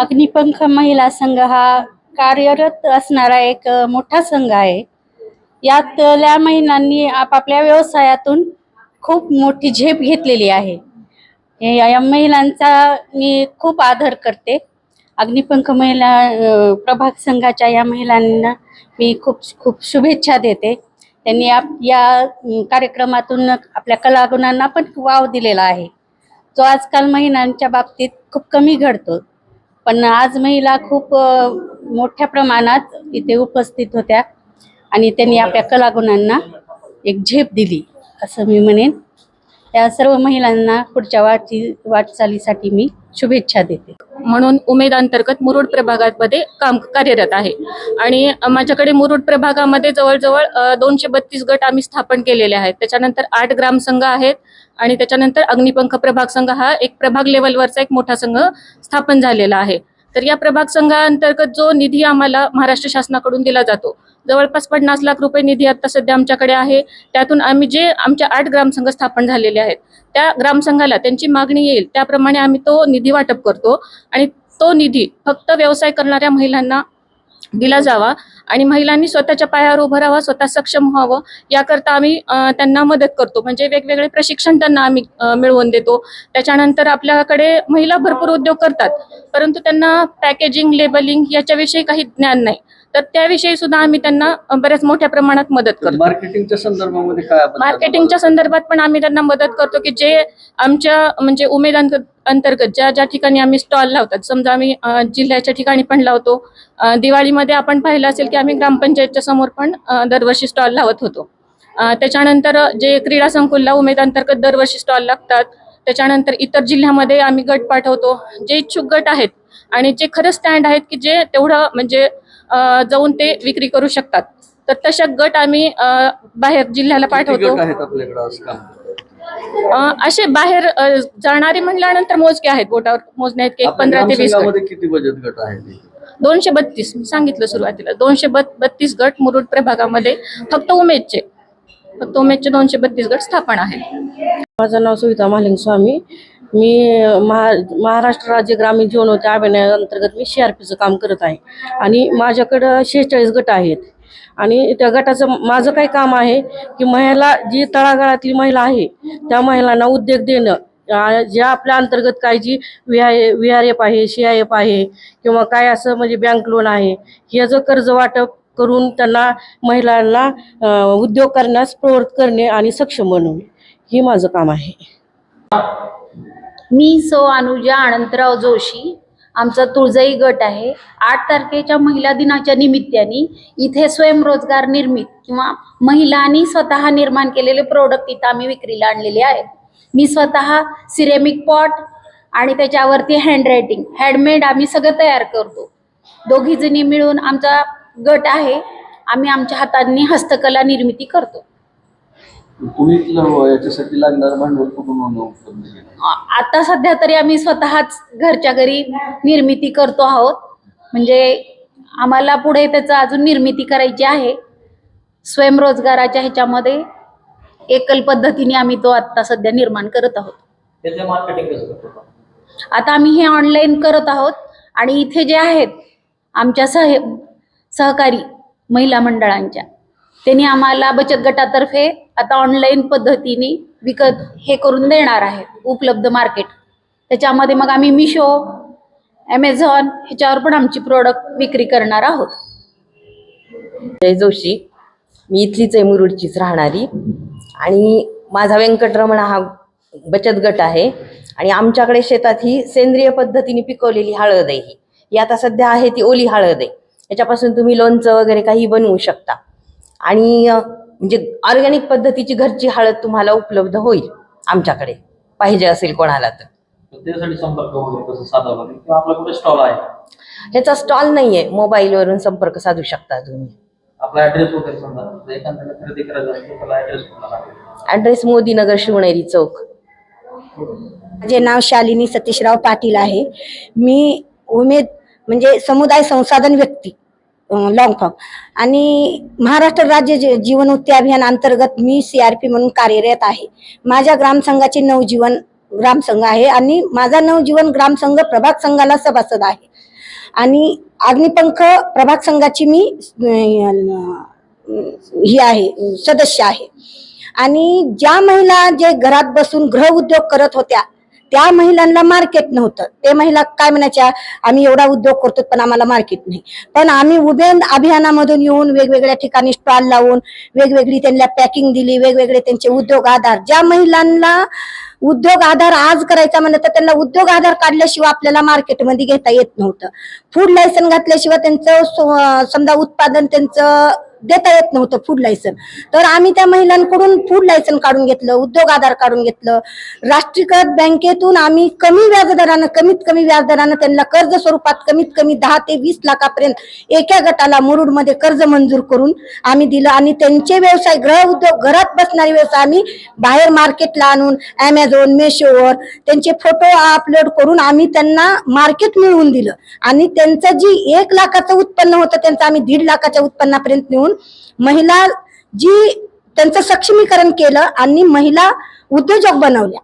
अग्निपंख महिला संघ हा कार्यरत असणारा एक मोठा संघ आहे. यातल्या महिलांनी आपापल्या व्यवसायातून खूप मोठी झेप घेतलेली आहे. या या महिलांचा मी खूप आदर करते. अग्निपंख महिला प्रभाग संघाच्या या महिलांना मी खूप खूप शुभेच्छा देते. त्यांनी आप या कार्यक्रमातून आपल्या कलागुणांना पण वाव दिलेला आहे. जो आजकाल महिलांच्या बाबतीत खूप कमी घडतो. पण आज महिला खूप मोठ्या प्रमाणात इथे उपस्थित होत्या. आणि त्यांनी आपल्या कलागुणांना एक झेप दिली असं मी म्हणेन. त्या सर्व महिलांना पुढच्या वाटची वाटचालीसाठी मी शुभेच्छा देते. म्हणून उमेद अंतर्गत मुरुड प्रभागामध्ये काम कार्यरत आहे. आणि माझ्याकडे मुरुड प्रभागामध्ये जवळजवळ दोनशे बत्तीस गट आम्ही स्थापन केलेले आहेत. त्याच्यानंतर आठ ग्रामसंघ आहेत आणि त्याच्यानंतर अग्निपंख प्रभाग संघ हा एक प्रभाग लेवलवरचा एक मोठा संघ स्थापन झालेला आहे. तर या प्रभाग संघाअंतर्गत जो निधी आम्हाला महाराष्ट्र शासनाकडून दिला जातो जवळपास पन्नास लाख रुपये निधी आता सध्या आमच्याकडे आहे. त्यातून आम्ही जे आमच्या आठ ग्रामसंघ स्थापन झालेले आहेत त्या ग्रामसंघाला त्यांची मागणी येईल त्याप्रमाणे आम्ही तो निधी वाटप करतो. आणि तो निधी फक्त व्यवसाय करणाऱ्या महिलांना दिला जावा आणि महिलांनी स्वतःच्या पायावर उभं राहावं स्वतः सक्षम व्हावं. याकरता आम्ही त्यांना मदत करतो. म्हणजे वेगवेगळे प्रशिक्षण त्यांना आम्ही मिळवून देतो. त्याच्यानंतर आपल्याकडे महिला भरपूर उद्योग करतात. परंतु त्यांना पॅकेजिंग लेबलिंग याच्याविषयी काही ज्ञान नाही. तर त्याविषयी सुद्धा आम्ही त्यांना बऱ्याच मोठ्या प्रमाणात मदत करतो. मार्केटिंगच्या संदर्भामध्ये काय मार्केटिंगच्या संदर्भात पण आम्ही त्यांना मदत करतो की जे आमच्या म्हणजे उमेद अंत- अंतर्गत ज्या ज्या ठिकाणी आम्ही स्टॉल लावतात समजा आम्ही जिल्ह्याच्या ठिकाणी पण लावतो दिवाळीमध्ये आपण पाहिलं असेल की आम्ही ग्रामपंचायतच्या समोर पण दरवर्षी स्टॉल लावत होतो. त्याच्यानंतर जे क्रीडा संकुलला उमेद अंतर्गत दरवर्षी स्टॉल लागतात त्याच्यानंतर इतर जिल्ह्यामध्ये आम्ही गट पाठवतो जे इच्छुक गट आहेत आणि जे खरं स्टँड आहेत की जे तेवढं म्हणजे जाऊन ते विक्री करू शकतात. तर तशा गट आम्ही बाहेर जिल्ह्याला पाठवतो. असे बाहेर जाणारे म्हणल्यानंतर मोजके आहेत बोटावर. मोजणे आहेत की एक पंधरा ते वीस किती बचत गट आहेत? दोनशे बत्तीस. मी सांगितलं सुरुवातीला. दोनशे बत बत्तीस गट मुरुड प्रभागामध्ये फक्त उमेदचे. फक्त उमेदचे दोनशे बत्तीस गट स्थापन आहेत. माझं नाव सुविता महालिंग स्वामी मी महा महाराष्ट्र राज्य ग्रामीण जीवनोती अभियानाअंतर्गत मी सी आर पीचं काम करत आहे. आणि माझ्याकडं शेहेचाळीस गट आहेत. आणि त्या गटाचं माझं काय काम आहे की महिला जी तळागाळातली महिला आहे त्या महिलांना उद्योग देणं ज्या आपल्या अंतर्गत काय G V V R F आहे सी आय एफ आहे किंवा काय असं म्हणजे बँक लोन आहे ह्याचं कर्ज वाटप करून त्यांना महिलांना उद्योग करण्यास प्रवृत्त करणे आणि सक्षम बनवणे. हे माझं काम आहे. मी सौ अनुजा अनंतराव जोशी आमचा तुळजाई गट आहे. आठ तारखेच्या महिला दिनाच्या निमित्ताने इथे स्वयंरोजगार निर्मित किंवा महिलांनी स्वतः निर्माण केलेले प्रोडक्ट इथं आम्ही विक्रीला आणलेले आहेत. मी स्वतः सिरेमिक पॉट आणि त्याच्यावरती हँडरायटिंग हँडमेड आम्ही सगळं तयार करतो. दोघीजणी मिळून आमचा गट आहे. आम्ही आमच्या हातांनी हस्तकला निर्मिती करतो. तुम्ही याच्यासाठी लागणार भांडवल कुठून उपलब्ध आता सध्या तरी आम्ही स्वतःच घरच्या घरी निर्मिती करतो आहोत. म्हणजे आम्हाला पुढे त्याचं अजून निर्मिती करायची आहे. स्वयंरोजगाराच्या ह्याच्यामध्ये एकल पद्धतीने आम्ही तो आता सध्या निर्माण करत आहोत. आता आम्ही हे ऑनलाईन करत आहोत आणि इथे जे आहेत आमच्या सह सहकारी महिला मंडळांच्या त्यांनी आम्हाला बचत गटातर्फे आता ऑनलाईन पद्धतीने विकत हे करून देणार आहे उपलब्ध मार्केट त्याच्यामध्ये मग आम्ही मिशो ॲमेझॉन ह्याच्यावर पण आमची प्रोडक्ट विक्री करणार आहोत. जय जोशी. मी इथलीच आहे मुरुडचीच राहणारी. आणि माझा व्यंकटरमण हा बचत गट आहे. आणि आमच्याकडे शेतात ही सेंद्रिय पद्धतीने पिकवलेली हळद आहे ही. ही आता सध्या आहे ती ओली हळद आहे. याच्यापासून तुम्ही लोणचं वगैरे काही बनवू शकता. आणि म्हणजे ऑर्गॅनिक पद्धतीची घरची हळद तुम्हाला उपलब्ध होईल आमच्याकडे. पाहिजे असेल कोणाला तर. ह्याचा स्टॉल नाही आहे मोबाईलवरून संपर्क साधू शकता तुम्ही. आपला ऍड्रेस मोदीनगर शिवनेरी चौक. माझे नाव शालिनी सतीशराव पाटील आहे. मी उमेद म्हणजे समुदाय संसाधन व्यक्ती. लॉंगफॉर्म आणि महाराष्ट्र राज्य जी- जीवनोत्ती अभियान अंतर्गत मी सी आर पी म्हणून कार्यरत आहे. माझ्या ग्रामसंघाचे नवजीवन ग्रामसंघ आहे आणि माझा नवजीवन ग्रामसंघ प्रभाग संघाला सभासद आहे. आणि अग्निपंख प्रभाग संघाची मी ही आहे सदस्य आहे. आणि ज्या महिला जे घरात बसून गृह उद्योग करत होत्या त्या महिलांना मार्केट नव्हतं. ते महिला काय म्हणायच्या आम्ही एवढा उद्योग करतो पण आम्हाला मार्केट नाही. पण आम्ही उभे अभियानामधून येऊन वेगवेगळ्या ठिकाणी स्टॉल लावून वेगवेगळी त्यांना पॅकिंग दिली वेगवेगळे त्यांचे उद्योग आधार. ज्या महिलांना उद्योग आधार आज करायचा म्हणलं तर त्यांना उद्योग आधार काढल्याशिवाय आपल्याला मार्केटमध्ये घेता येत नव्हतं. फूड लायसन घातल्याशिवाय त्यांचं समजा उत्पादन त्यांचं देता येत नव्हतं फूड लायसन तर आम्ही त्या महिलांकडून फूड लायसन काढून घेतलं उद्योग आधार काढून घेतलं. राष्ट्रीयकृत बँकेतून आम्ही कमी व्याजदरानं कमीत कमी व्याजदरानं त्यांना कर्ज स्वरूपात कमीत कमी दहा ते वीस लाखापर्यंत एका गटाला मुरुडमध्ये कर्ज मंजूर करून आम्ही दिलं. आणि त्यांचे व्यवसाय ग्रह उद्योग घरात बसणारे व्यवसाय आम्ही बाहेर मार्केटला आणून अमेझॉन मेशोवर त्यांचे फोटो अपलोड करून आम्ही त्यांना मार्केट मिळवून दिलं. आणि त्यांचं जी एक लाखाचं उत्पन्न होतं त्यांचं आम्ही दीड लाखाच्या उत्पन्नापर्यंत नेऊन महिला जी त्यांचं सक्षमीकरण केलं आणि महिला उद्योजक बनवल्या.